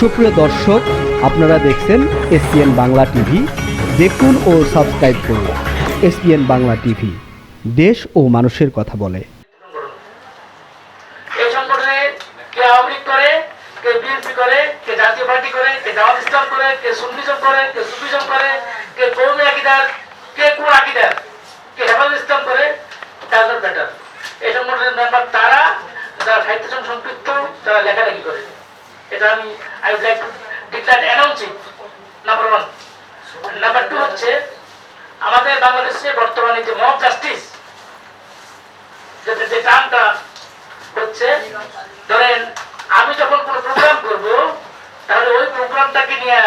সুপ্রিয় দর্শক, আপনারা দেখছেন এসপিএন বাংলা টিভি। দেখুন ও সাবস্ক্রাইব করুন এসপিএন বাংলা টিভি। দেশ ও মানুষের কথা বলে। করে করে করে, কে কোন করে তারা যারা সাহিত্য সম্পৃক্ত তারা লেখালেখি করে। এটা আমি I would like declare announcing number one number two হচ্ছে, আমাদের বাংলাদেশে বর্তমানে যে মব জাস্টিস যে টার্মটা হচ্ছে, ধরেন আমি যখন কোনো প্রোগ্রাম করব, তাহলে ওই প্রোগ্রামটাকে নিয়ে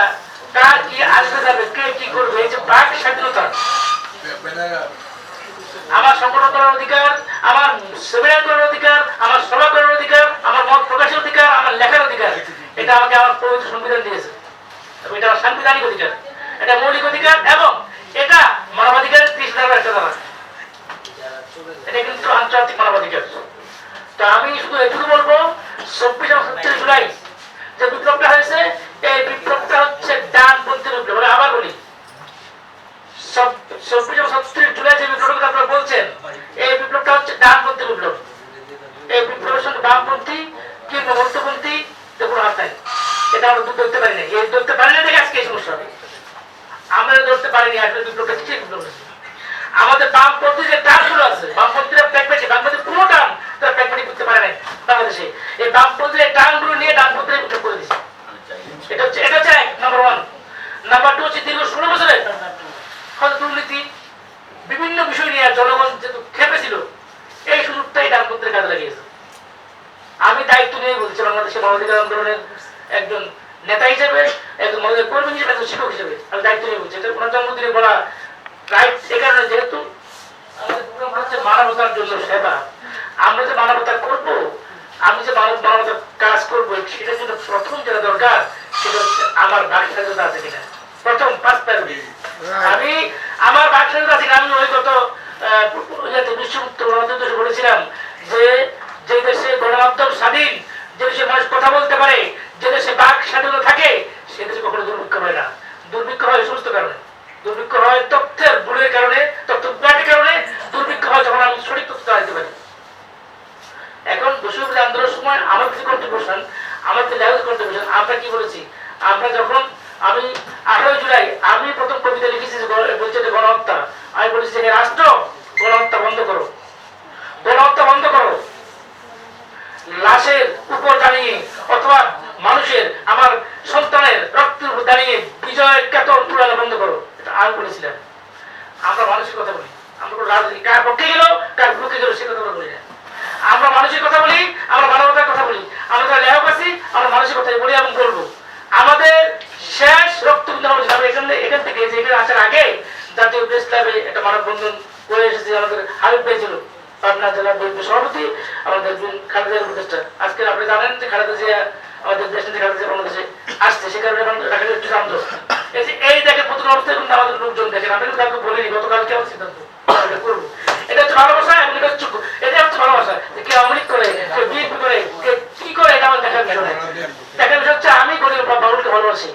কার কি আসবে যাবে, কে কি করবে, এই যে বাক স্বাধীনতা। আমার সংগঠন করার অধিকার, আমার সেমিনার করার অধিকার, আমার সভা করার অধিকার, আমার মত প্রকাশের অধিকার, আমার লেখার অধিকার। এটা আমাকে আমার পবিত্র সংবিধান দিয়েছে। এবং এটা আমার সাংবিধানিক অধিকার। এটা মৌলিক অধিকার এবং এটা মানবাধিকারের ত্রিশ ধারা একটা ধারা এটা কিন্তু আন্তর্জাতিক মানবাধিকার। তো আমি শুধু এটুকু বলব, চব্বিশ এবং সত্তর জুলাই যে বিপ্লবটা হয়েছে, এই বিপ্লবটা হচ্ছে ডান ডানপন্থী বিপ্লব। আমি আবার বলি চব্বিশ এবং সত্তর জুলাই যে বিপ্লবটা আপনারা বলছেন এই বিপ্লবটা হচ্ছে ডানপন্থী বিপ্লব এই বিপ্লবের সঙ্গে বামপন্থী কিংবা মধ্যপন্থী এর কোনো হাত নাই এটা আমরা দূর ধরতে পারি না এই ধরতে পারি না দেখে আজকে এই সমস্যা আমরা ধরতে পারিনি, আসলে কিসের বিপ্লব আমাদের বামপন্থী যে টার্মগুলো আছে বামপন্থীরা প্যাকমেটি বামপন্থী কোনো টার্ম তারা প্যাকমেটি করতে পারে নাই বাংলাদেশে। এই বামপন্থীর টার্মগুলো নিয়ে ডানপন্থীরা করে দিচ্ছে এটা হচ্ছে এটা হচ্ছে এক নাম্বার ওয়ান নাম্বার টু হচ্ছে দীর্ঘ ষোলো বছরে দুর্নীতি, বিভিন্ন বিষয় নিয়ে জনগণ যেহেতু খেপেছিল এই সুযোগটাই ডানপন্থীর কাজে লাগিয়েছে। আমি দায়িত্ব নিয়ে বলছি বাংলাদেশের মানবাধিকার আন্দোলনের একজন নেতা হিসেবে একজন কর্মী হিসেবে একজন শিক্ষক হিসেবে। আমি দায়িত্ব নিয়ে বলছি এটা ওনার জন্মদিনে বলা রাইট এ কারণে যেহেতু আমাদের প্রোগ্রাম হচ্ছে মানবতার জন্য সেবা। আমরা যে মানবতা করব আমি যে মানব মানবতার কাজ করব সেটার জন্য প্রথম যেটা দরকার সেটা হচ্ছে আমার বাক স্বাধীনতা আছে কিনা। প্রথম ফার্স্ট প্রায়োরিটি আমি আমার বাক স্বাধীনতা আছে আমি ওই গত বিশ্বমুক্ত গণতন্ত্র বলেছিলাম যে যে দেশে গণমাধ্যম স্বাধীন যে দেশে মানুষ কথা বলতে পারে যে দেশে বাক স্বাধীনতা থাকে সে দেশে কখনো দুর্ভিক্ষ হয় না। দুর্ভিক্ষ হয় সমস্ত কারণে। দুর্ভিক্ষ হয় তথ্যের ভুলের কারণে, তথ্য বিভ্রাটের কারণে। দুর্ভিক্ষ হয় আমি সঠিক তথ্য পারি। এখন বিশ্ববিদ্যালয় আন্দোলনের সময় আমার কিছু কন্ট্রিবিউশন আমার যে ল্যাঙ্গুয়েজ কন্ট্রিবিউশন আমরা কি বলেছি? আমরা যখন আমি আঠারোই জুলাই, আমি প্রথম কবিতা লিখেছি যে গণ- বলছে যে গণহত্যা আমি বলেছি যে হে রাষ্ট্র গণহত্যা বন্ধ করো গণহত্যা বন্ধ করো লাশের উপর দাঁড়িয়ে অথবা মানুষের আমার সন্তানের রক্তের উপর দাঁড়িয়ে বিজয়ের কেতন তুলানো বন্ধ করো এটা আমি বলেছিলাম আমরা মানুষের কথা বলি আমরা কোনো রাজনীতি কার পক্ষে গেল কার বিপক্ষে গেল সে কথা আমরা বলি না আমরা মানুষের কথা বলি আমরা মানবতার কথা বলি আমরা যারা লেখক আছি আমরা কথাই বলি এবং বলব। আমাদের শেষ রক্ত আমরা এখানে এখান থেকে এখানে আসার আগে জাতীয় প্রেস ক্লাবে একটা মানববন্ধন করে এসেছে আমাদের হাবিব পেয়েছিল ছিল, পাবনা জেলা বৈধ সভাপতি, আমাদের বীর খালেদা জিয়ার উপদেষ্টা। আজকে আপনি জানেন যে খালেদা জিয়া আমাদের দেশ থেকে খালেদা জিয়া বাংলাদেশে আসছে, সে কারণে এখন জানতো একটু জানতো এই যে এই দেখে প্রথম অবস্থায় কিন্তু আমাদের লোকজন দেখেন আপনি কিন্তু কাউকে বলিনি গতকালকে আমার সিদ্ধান্ত এটা করব এটা হচ্ছে ভালোবাসা এবং এটা হচ্ছে এটা হচ্ছে ভালোবাসা যে কে আওয়ামী লীগ করে কে বিএনপি করে কে কি করে এটা আমার দেখার বিষয় নয়। দেখার বিষয় হচ্ছে আমি গরিব বাবুলকে ভালোবাসি।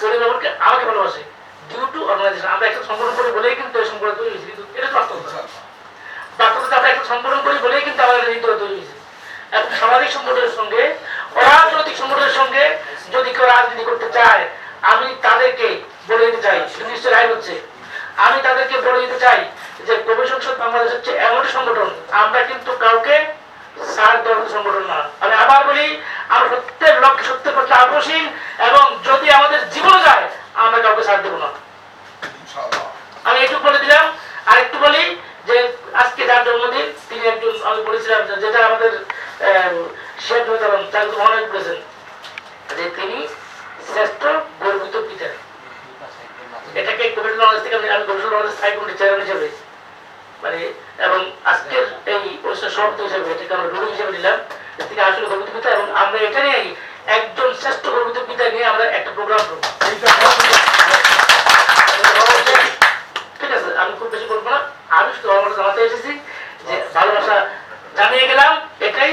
গরিব বাবুলকে আমাকে ভালোবাসে। ডিউ টু অর্গানাইজেশন আমরা একটা সংগঠন করে বলেই কিন্তু এই সংগঠন তৈরি হয়েছে কিন্তু এটা তো বাস্তবতা বাস্তবতা আমরা একটা সংগঠন করি বলেই কিন্তু আমাদের এই তৈরি হয়েছে। এবং সামাজিক সংগঠনের সঙ্গে অরাজনৈতিক সংগঠনের সঙ্গে যদি কেউ রাজনীতি করতে চায় আমি তাদেরকে বলে দিতে চাই নিশ্চয় আইন হচ্ছে। আমি তাদেরকে বলে দিতে চাই যে কবি সংসদ বাংলাদেশ হচ্ছে এমন সংগঠন আমরা কিন্তু কাউকে সার দেওয়ার সংগঠন না। আমি আবার বলি আমরা সত্যের লক্ষ্যে সত্যের পক্ষে আপোষহীন এবং যদি আমাদের জীবন যায় আমরা কাউকে সার দেবো না আমি একটু বলে দিলাম আর একটু বলি যে আজকে যার জন্মদিন তিনি একজন আমি বলেছিলাম যে যেটা আমাদের মনে, এবং আজকের এই আমরা রুল হিসেবে নিলাম। আসলে গর্বিত পিতা, এবং আমরা এটা নিয়েই একজন শ্রেষ্ঠ গর্বিত পিতা নিয়ে আমরা একটা প্রোগ্রাম করব ঠিক আছে আমি খুব বেশি বলব না আমি শুধু আমার জানাতে এসেছি যে ভালোবাসা জানিয়ে গেলাম এটাই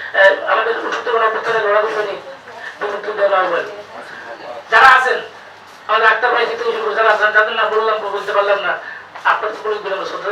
আহ্বান যারা আছেন নাম বললাম বলতে পারলাম না আপনার বলে। শ্রদ্ধা